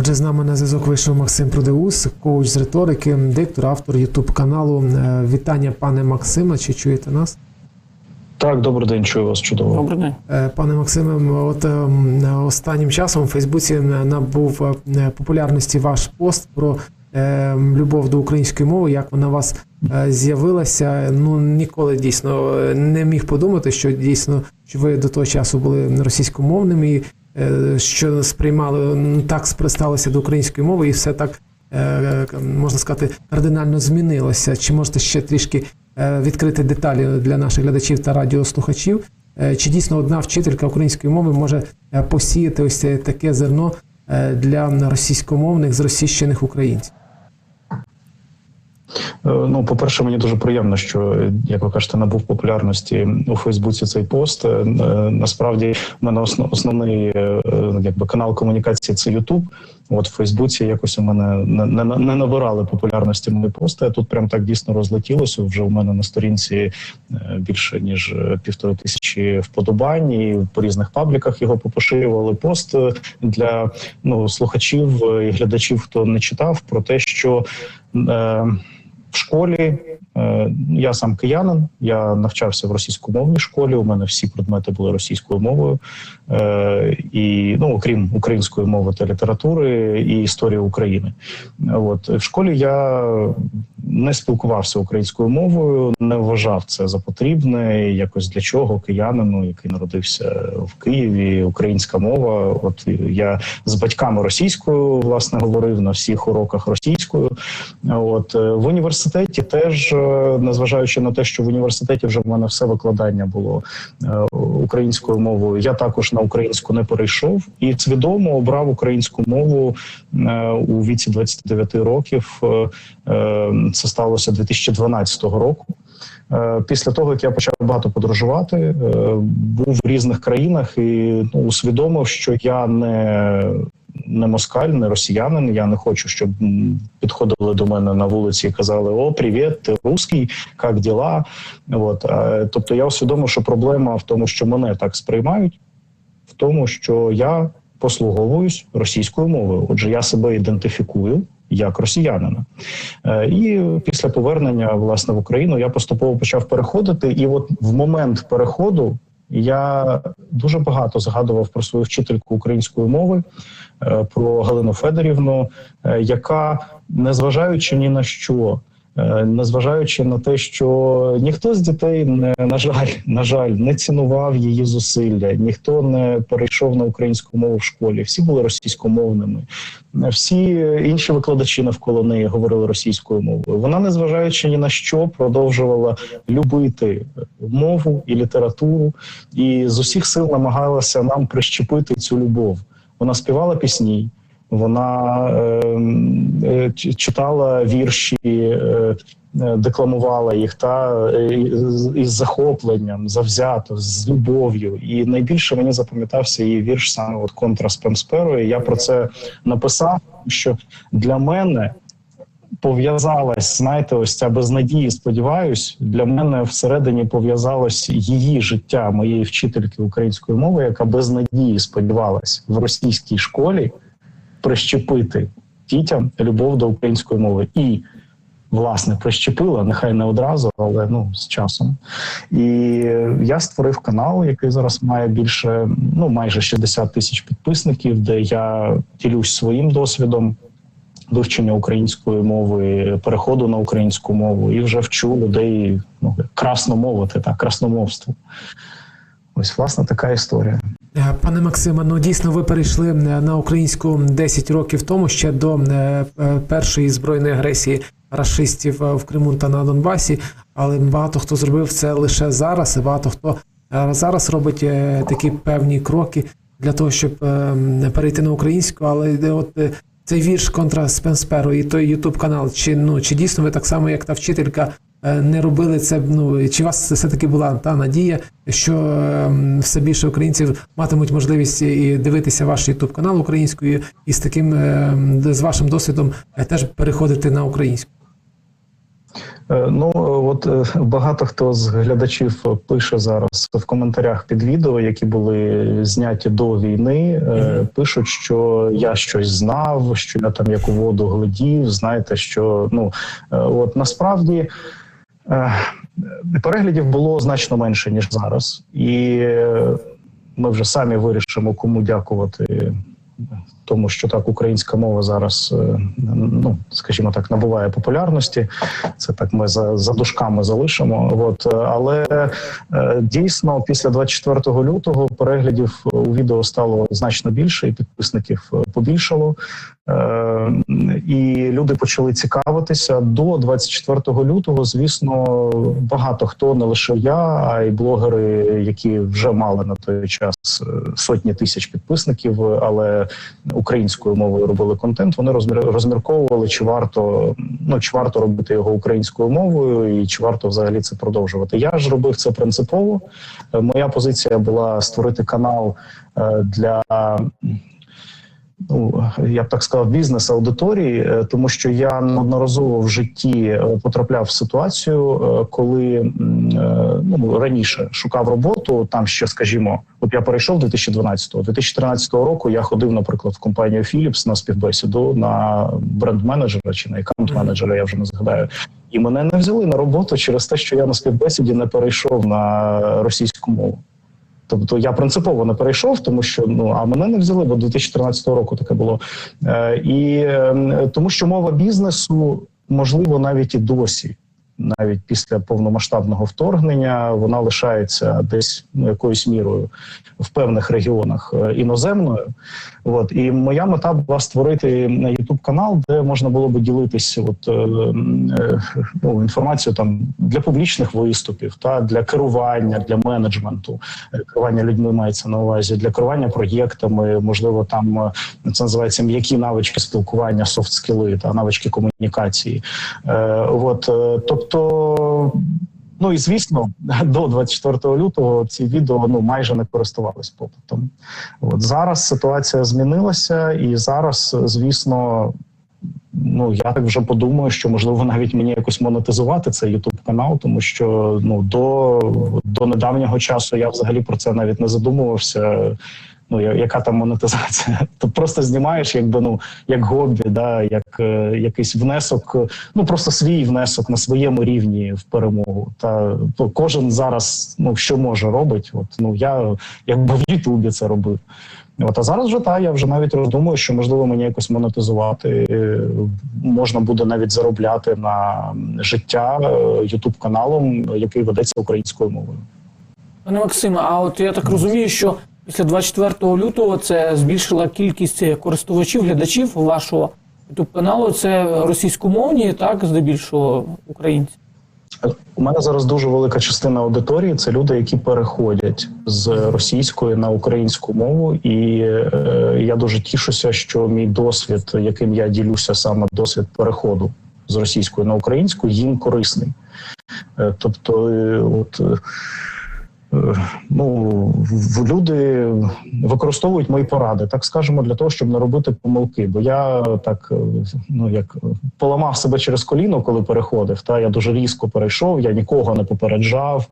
Отже, з нами на зв'язок вийшов Максим Продеус, коуч з риторики, диктор, автор Ютуб каналу. Е, Вітання, пане Максиме. Чи чуєте нас? Так, добрий день, чую вас чудово. Добрий день. Е, Пане Максиме, от ем, останнім часом у Фейсбуці набув е, популярності ваш пост про е, любов до української мови, як вона у вас з'явилася. Ну ніколи дійсно не міг подумати, що дійсно що ви до того часу були російськомовними, і що сприймали так спристалися до української мови, і все так е, можна сказати кардинально змінилося. Чи можете ще трішки е, відкрити деталі для наших глядачів та радіослухачів? Е, Чи дійсно одна вчителька української мови може е, посіяти ось таке зерно е, для російськомовних зросійщених українців? Е, Ну, по-перше, мені дуже приємно, що як ви кажете, набув популярності у Фейсбуці цей пост. Е, е, Насправді, в мене основний якби канал комунікації це Ютуб. От в Фейсбуці якось у мене не, не, не набирали популярності мої пости. А тут прям так дійсно розлетілося. Вже у мене на сторінці більше ніж півтори тисячі вподобань, і по різних пабліках його попоширювали. Пост для ну слухачів і глядачів, хто не читав, про те, що в школі е, я сам киянин, я навчався в російськомовній школі. У мене всі предмети були російською мовою, е, і ну окрім української мови та літератури і історії України. От в школі я не спілкувався українською мовою, не вважав це за потрібне. Якось для чого киянину, який народився в Києві, українська мова. От я з батьками російською власне говорив на всіх уроках російською. От е, в університеті теж, е, незважаючи на те, що в університеті вже в мене все викладання було е, українською мовою. Я також на українську не перейшов і свідомо обрав українську мову е, у віці 29 років. Це сталося 2012 року. Після того, як я почав багато подорожувати, був в різних країнах і ну, усвідомив, що я не, не москаль, не росіянин. Я не хочу, щоб підходили до мене на вулиці і казали: О, привіт, ти русський, як діла? От е, тобто, я усвідомив, що проблема в тому, що мене так сприймають, в тому, що я послуговуюсь російською мовою. Отже, я себе ідентифікую як росіянина. Е, І після повернення власне в Україну я поступово почав переходити. І от в момент переходу я дуже багато згадував про свою вчительку української мови, е, про Галину Федорівну, е, яка, незважаючи ні на що. Е, Незважаючи на те, що ніхто з дітей не на жаль, на жаль, не цінував її зусилля, ніхто не перейшов на українську мову в школі. Всі були російськомовними. Всі інші викладачі навколо неї говорили російською мовою. Вона, незважаючи ні на що, продовжувала любити мову і літературу, і з усіх сил намагалася нам прищепити цю любов. Вона співала пісні, вона е, е, читала вірші. Е, е, Декламувала їх та е, із захопленням, завзято, з любов'ю. І найбільше мені запам'ятався її вірш саме от контра з Пемсперою. Я про це написав, що для мене пов'язалась, знаєте, ось ця безнадії. Сподіваюсь, для мене всередині пов'язалось її життя, моєї вчительки української мови, яка без надії сподівалась в російській школі прищепити дітям любов до української мови і. Власне, прищепила, нехай не одразу, але ну з часом. І я створив канал, який зараз має більше, ну майже 60 тисяч підписників, де я ділюсь своїм досвідом вивчення української мови, переходу на українську мову, і вже вчу людей ну красномовити, так, красномовство. Ось власне така історія. Е, Пане Максиме, ну дійсно ви перейшли е, на українську 10 років тому ще до е, першої збройної агресії рашистів е, в Криму та на Донбасі. Але багато хто зробив це лише зараз, і багато хто зараз робить такі певні кроки для того, щоб перейти на українську. Але от цей вірш контра Спенсперу і той Ютуб канал, чи ну чи дійсно ви так само, як та вчителька, не робили це? Ну чи у вас все таки була та надія, що е, все більше українців матимуть можливість і дивитися ваш Ютуб канал українською, і з таким е, з вашим досвідом е, теж переходити на українську? Е, Ну от е, багато хто з глядачів пише зараз в коментарях під відео, які були зняті до війни. е, Мгм. Пишуть, що я щось знав, що я там як у воду глядів. Знаєте, що ну е, от насправді. Е, Переглядів було значно менше ніж зараз, і е, ми вже самі вирішимо, кому дякувати тому, що так українська мова зараз, е, ну скажімо так, набуває популярності. Це так ми за, за дужками залишимо. От е, але е, дійсно після 24 лютого переглядів у відео стало значно більше, і підписників побільшало. І люди почали цікавитися до 24 лютого. Звісно, багато хто не лише я, а й блогери, які вже мали на той час сотні тисяч підписників, але українською мовою робили контент. Вони розмір- розмірковували, чи варто ну чи варто робити його українською мовою, і чи варто взагалі це продовжувати. Я ж робив це принципово. Е, Моя позиція була створити канал е, для. Ну, я б так сказав, бізнес аудиторії, е, тому що я неодноразово в житті е, потрапляв в ситуацію, е, коли ну раніше шукав роботу. Там ще, скажімо, от я перейшов 2012-го. 2013 року я ходив, наприклад, в компанію Philips на співбесіду на бренд-менеджера чи на аккаунт-менеджера, я вже не згадаю. І мене не взяли на роботу через те, що я на співбесіді не перейшов на російську мову. Тобто я принципово не перейшов, тому що ну а мене не взяли, бо 2013 року таке було. Е, і е, тому, що мова бізнесу можливо навіть і досі, навіть після повномасштабного вторгнення, вона лишається десь ну, якоюсь мірою в певних регіонах е, іноземною. От і моя мета була створити youtube канал, де можна було би ділитися от, е, е, ну, інформацією там для публічних виступів, та для керування, для менеджменту. Керування людьми мається на увазі для керування проєктами. Можливо, там це називається м'які навички спілкування, софт скіли та навички комунікації. От, е, тобто. Ну і звісно, до 24 лютого ці відео ну майже не користувались попитом. От зараз ситуація змінилася, і зараз, звісно, ну я так вже подумаю, що можливо навіть мені якось монетизувати цей youtube канал, тому що ну до, до недавнього часу я взагалі про це навіть не задумувався. Ну яка там монетизація? Ти просто знімаєш, якби ну як хобі, да, як е, якийсь внесок, е, ну просто свій внесок на своєму рівні в перемогу. Та то кожен зараз ну що може робить. От ну я якби в Ютубі це робив. От а зараз вже та я вже навіть роздумую, що можливо мені якось монетизувати. е, Можна буде навіть заробляти на життя Ютуб каналом, який ведеться українською мовою. Пане Максиме, а от я так розумію, що після 24 лютого це збільшила кількість користувачів, глядачів вашого youtube каналу. Це російськомовні, так, здебільшого українці. У мене зараз дуже велика частина аудиторії це люди, які переходять з російської на українську мову, і е, я дуже тішуся, що мій досвід, яким я ділюся, саме досвід переходу з російської на українську, їм корисний. Е, тобто, е, от. Ну, люди використовують мої поради, так скажемо, для того, щоб не робити помилки. Бо я так е, ну як поламав себе через коліно, коли переходив. Та я дуже різко перейшов, я нікого не попереджав.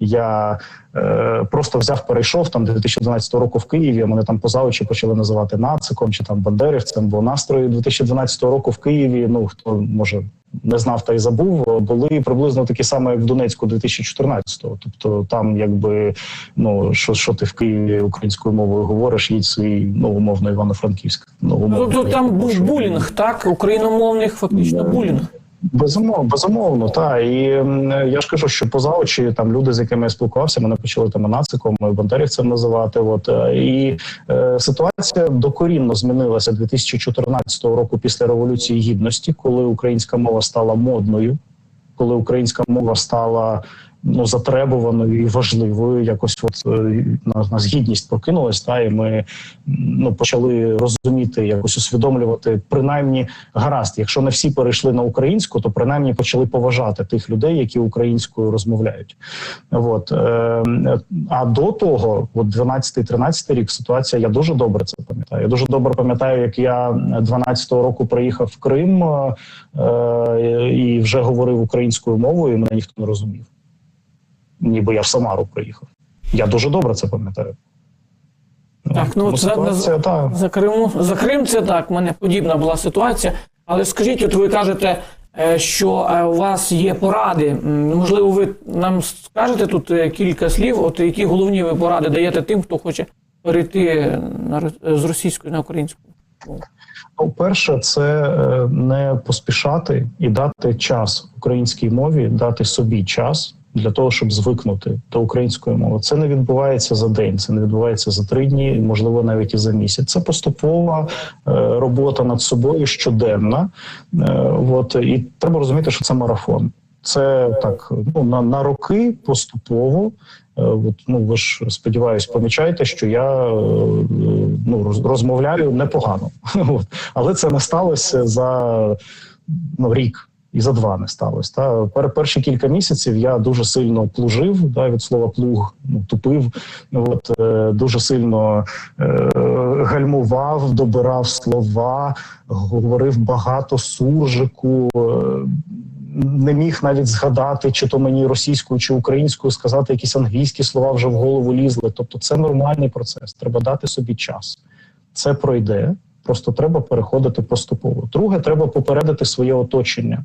Я е, просто взяв, перейшов там 2012 року в Києві. Мене там поза очі почали називати нациком чи там бандерівцем. Бо настрої 2012 року в Києві. Ну хто може не знав та й забув, були приблизно такі самі, як в Донецьку 2014-го. Тобто, там якби ну що, що ти в Києві українською мовою говориш, їдь свій ну умовно Івано-Франківськ. Ну Тобто там був булінг, так? Україномовних фактично булінг. Безумовно, безумовно, та і я ж кажу, що поза очі там люди, з якими я спілкувався, мене почали там нациком, бандерівцем називати. От е, і е, ситуація докорінно змінилася 2014 року після революції гідності, коли українська мова стала модною, коли українська мова стала ну затребуваною і важливою. Якось от е, на, на гідність прокинулась, та і ми ну почали розуміти, якось усвідомлювати, принаймні гаразд. Якщо не всі перейшли на українську, то принаймні почали поважати тих людей, які українською розмовляють. От е, а до того, от 12-13 рік, ситуація я дуже добре це пам'ятаю. Я дуже добре пам'ятаю, як я 12-го року приїхав в Крим е, і вже говорив українською мовою, і мене ніхто не розумів. Ніби я в Самару приїхав. Я дуже добре це пам'ятаю. Так, ну це ситуація, та, За Криму за Крим це так. в мене подібна була ситуація. Але скажіть, от ви кажете, е, що е, у вас є поради. Можливо, ви нам скажете тут е, кілька слів, от які головні ви поради даєте тим, хто хоче перейти на з російської на українську. Ну, перше, це не поспішати і дати час українській мові, дати собі час для того, щоб звикнути до української мови. Це не відбувається за день, це не відбувається за три дні, можливо, навіть і за місяць. Це поступова е, робота над собою щоденна. Е, от і треба розуміти, що це марафон. Це так ну на, на роки поступово. Е, От, ну ви ж сподіваюсь, помічаєте, що я ну роз- розмовляю непогано, але це не сталося за ну, рік. І за два не сталося. Та перші кілька місяців я дуже сильно плужив, да, від слова плуг ну, тупив. От е, дуже сильно е, гальмував, добирав слова, говорив багато суржику. Е, не міг навіть згадати, чи то мені російською чи українською сказати якісь англійські слова вже в голову лізли. Тобто, це нормальний процес. Треба дати собі час. Це пройде. Просто треба переходити поступово. Друге, треба попередити своє оточення,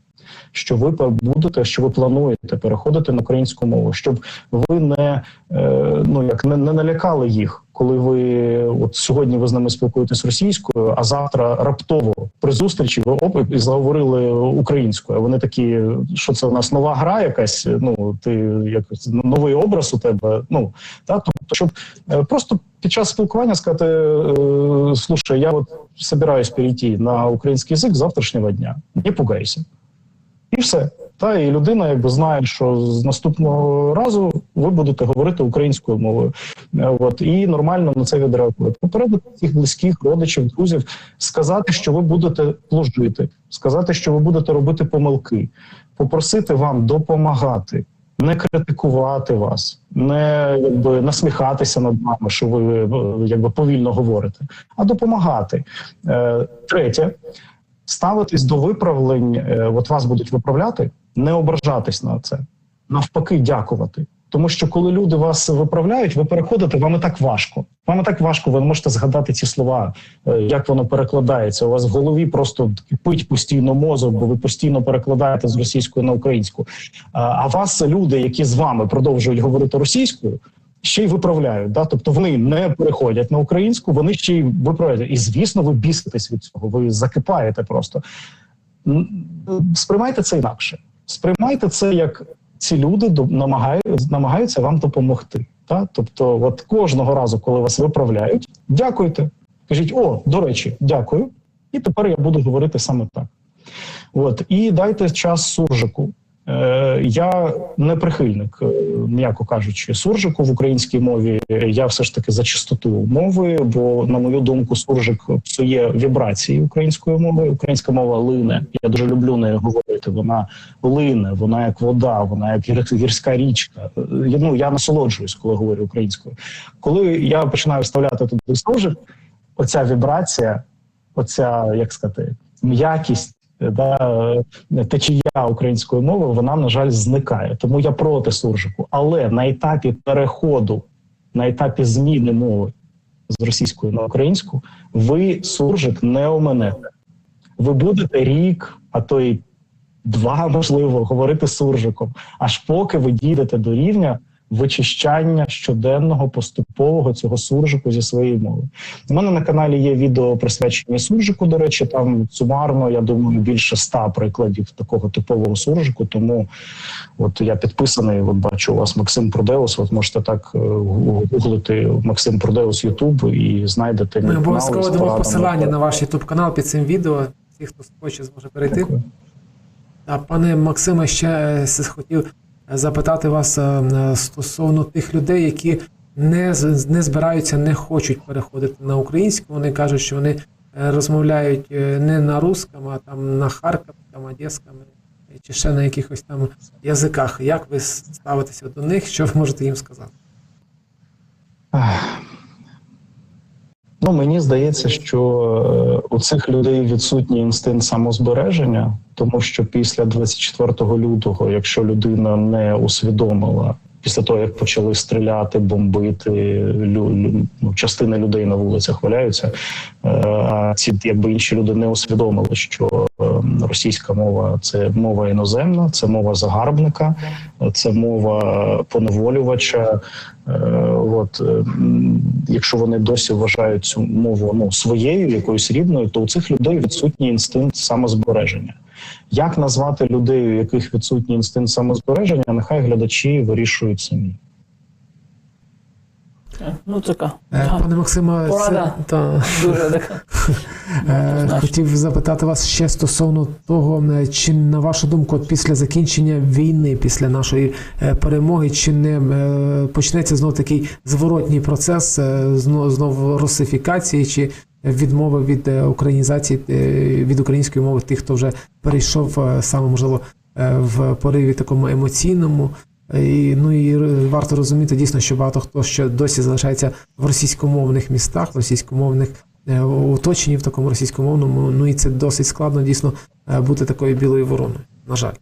що ви будете, що ви плануєте переходити на українську мову, щоб ви не е, ну як не, не налякали їх, коли ви от сьогодні ви з ними спілкуєтесь російською, а завтра раптово при зустрічі ви оп і заговорили українською. Вони такі, що це у нас нова гра, якась. Ну ти якось новий образ у тебе. Ну та тобто, щоб е, просто під час спілкування сказати: е, слушай, я от собираюсь перейти на український язик завтрашнього дня. Не пугайся. І все. Та і людина якби знає, що з наступного разу ви будете говорити українською мовою. Е, От і нормально на це відреагувати. Попередити всіх близьких, родичів, друзів, сказати, що ви будете плужити, сказати, що ви будете робити помилки, попросити вам допомагати. Не критикувати вас, не якби насміхатися над вами, що ви е, якби повільно говорите, а допомагати. Е, третє, ставитись до виправлень, е, от вас будуть виправляти, не ображатись на це, навпаки, дякувати. Тому що коли люди вас виправляють, ви переходите, вам і так важко. Вам і так важко, ви можете згадати ці слова, е, як воно перекладається. У вас в голові просто кипить постійно мозок, бо ви постійно перекладаєте з російської на українську. А вас люди, які з вами продовжують говорити російською, ще й виправляють. Да? Тобто вони не переходять на українську, вони ще й виправляють. І звісно, ви біситесь від цього. Ви закипаєте просто. Сприймайте це інакше. Сприймайте це як ці люди намагаються вам допомогти. Та? Тобто, от кожного разу, коли вас виправляють, дякуйте. Кажіть, о, до речі, дякую. І тепер я буду говорити саме так. От і дайте час суржику. Е, я не прихильник, е, м'яко кажучи, суржику в українській мові. Я все ж таки за чистоту мови, бо, на мою думку, суржик псує вібрації української мови. Українська мова лине. Я дуже люблю нею говорити. Вона лине, вона як вода, вона як гір- гірська річка. Е, Ну я насолоджуюсь, коли говорю українською. Коли я починаю вставляти туди суржик, оця вібрація, оця як сказати, м'якість. Да, е, течія української мови, вона на жаль зникає. Тому я проти суржику. Але на етапі переходу, на етапі зміни мови з російської на українську, ви суржик не оминете. Ви будете рік, а то й два, можливо, говорити суржиком, аж поки ви дійдете до рівня вичищання щоденного поступового цього суржику зі своєї мови. У мене на каналі є відео присвячені суржику. До речі, там сумарно, я думаю, більше ста прикладів такого типового суржику. Тому от я підписаний. От бачу у вас Максим Продеус. От можете так е, гуглити Максим Продеус Ютубб і знайдете Ми обов'язково дамо посилання на ваш YouTube канал під цим відео. Ті, хто хоче, зможе перейти. Дякую. А пане Максиме, ще е, хотів запитати вас е, е, стосовно тих людей, які не, не збираються, не хочуть переходити на українську. Вони кажуть, що вони е, розмовляють не на русском, а там на харківському, одеському чи ще на якихось там язиках. Як ви ставитеся до них? Що ви можете їм сказати? Ну, мені здається, що е, у цих людей відсутній інстинкт самозбереження, тому що після 24 лютого, якщо людина не усвідомила після того, як почали стріляти, бомбити, ну, частини людей на вулицях валяються, е, а ці якби інші люди не усвідомили, що російська мова це мова іноземна, це мова загарбника, це мова поневолювача. Е, От е, якщо вони досі вважають цю мову ну своєю, якоюсь рідною, то у цих людей відсутній інстинкт самозбереження. Як назвати людей, у яких відсутній інстинкт самозбереження, нехай глядачі вирішують самі. Ну, така. Е, Пане Максиме, це, та, Дуже така. Е. Хотів запитати вас ще стосовно того, е, чи на вашу думку, після закінчення війни, після нашої е, перемоги, чи не почнеться знов такий зворотній процес знов, знов русифікації, чи відмови від українізації від української мови тих, хто вже перейшов саме можливо в пориві такому емоційному. І, ну і варто розуміти дійсно, що багато хто ще досі залишається в російськомовних містах, в російськомовних оточенні в такому російськомовному. Ну і це досить складно дійсно е, бути такою білою вороною. На жаль.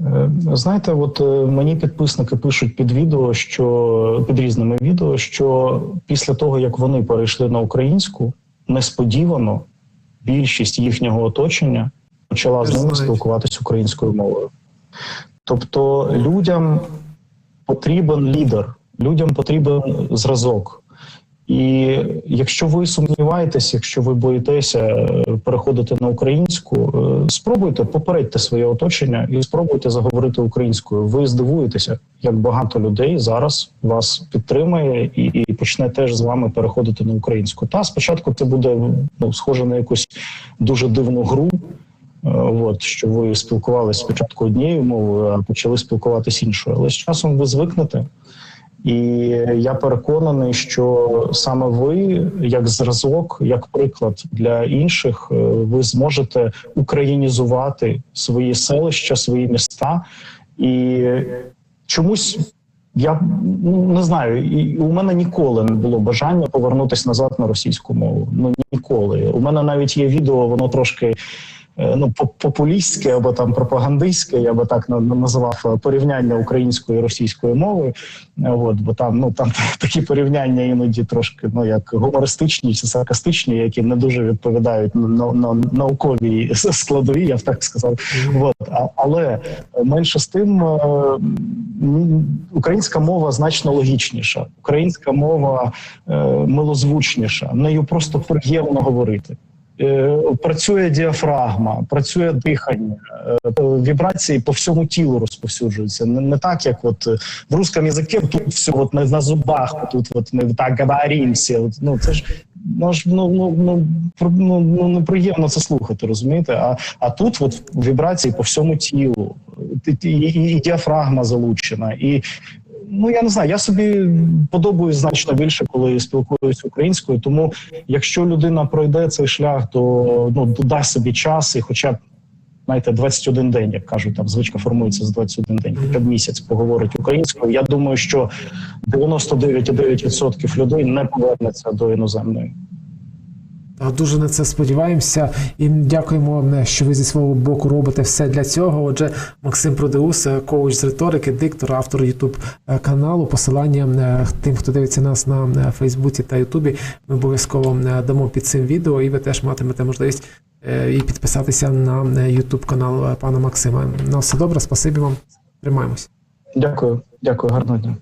Е, Знаєте, от е, мені підписники пишуть під відео, що під різними відео, що після того як вони перейшли на українську, несподівано більшість їхнього оточення почала з ними спілкуватися українською мовою. Тобто людям потрібен лідер, людям потрібен зразок. І якщо ви сумніваєтесь, якщо ви боїтеся е, переходити на українську, е, спробуйте попередьте своє оточення і спробуйте заговорити українською. Ви здивуєтеся, як багато людей зараз вас підтримає і, і почне теж з вами переходити на українську. Та спочатку це буде ну, схоже на якусь дуже дивну гру. Е, От що ви спілкувалися спочатку однією мовою, а почали спілкуватися іншою. Але з часом ви звикнете. І я переконаний, що саме ви, як зразок, як приклад для інших, е, ви зможете українізувати свої селища, свої міста. І чомусь я ну, не знаю, і у мене ніколи не було бажання повернутися назад на російську мову. Ну ніколи. У мене навіть є відео, воно трошки ну поп- популістське або там пропагандистське, я би так на- на- називав е, порівняння української і російської мови. Е, От бо там ну там такі порівняння іноді трошки ну як гумористичні чи саркастичні, які не дуже відповідають на, на, на науковій складові, я б так сказав. От а, але менше з тим, е, українська мова значно логічніша, українська мова е, милозвучніша. Нею просто приємно говорити. Е, Працює діафрагма, працює дихання, е, вібрації по всьому тілу розповсюджуються. Не, не так, як от е, в русском язикі тут все от на, на зубах, тут от ми так говоримося. От, ну це ж ну ну ну ну ну, ну неприємно це слухати, розумієте? А, а тут от вібрації по всьому тілу, і, і, і діафрагма залучена, і ну я не знаю, я собі подобаюсь значно більше, коли спілкуюся українською. Тому якщо людина пройде цей шлях, то ну додасть собі час і, хоча б. Знаєте, 21 день, як кажуть, там звичка формується з 21 день, хоча б місяць поговорить українською. Я думаю, що 99,9% людей не повернеться до іноземної. Дуже на це сподіваємося і дякуємо, е, що ви зі свого боку робите все для цього. Отже, Максим Продеус, е, коуч з риторики, диктор, автор Ютуб каналу. Посилання е, тим, хто дивиться нас на е, Фейсбуці та Ютубі. Ми обов'язково е, дамо під цим відео, і ви теж матимете можливість е, і підписатися на Ютуб канал е, пана Максима. На все добре, спасибі вам. Тримаємось. Дякую, дякую, гарного дня.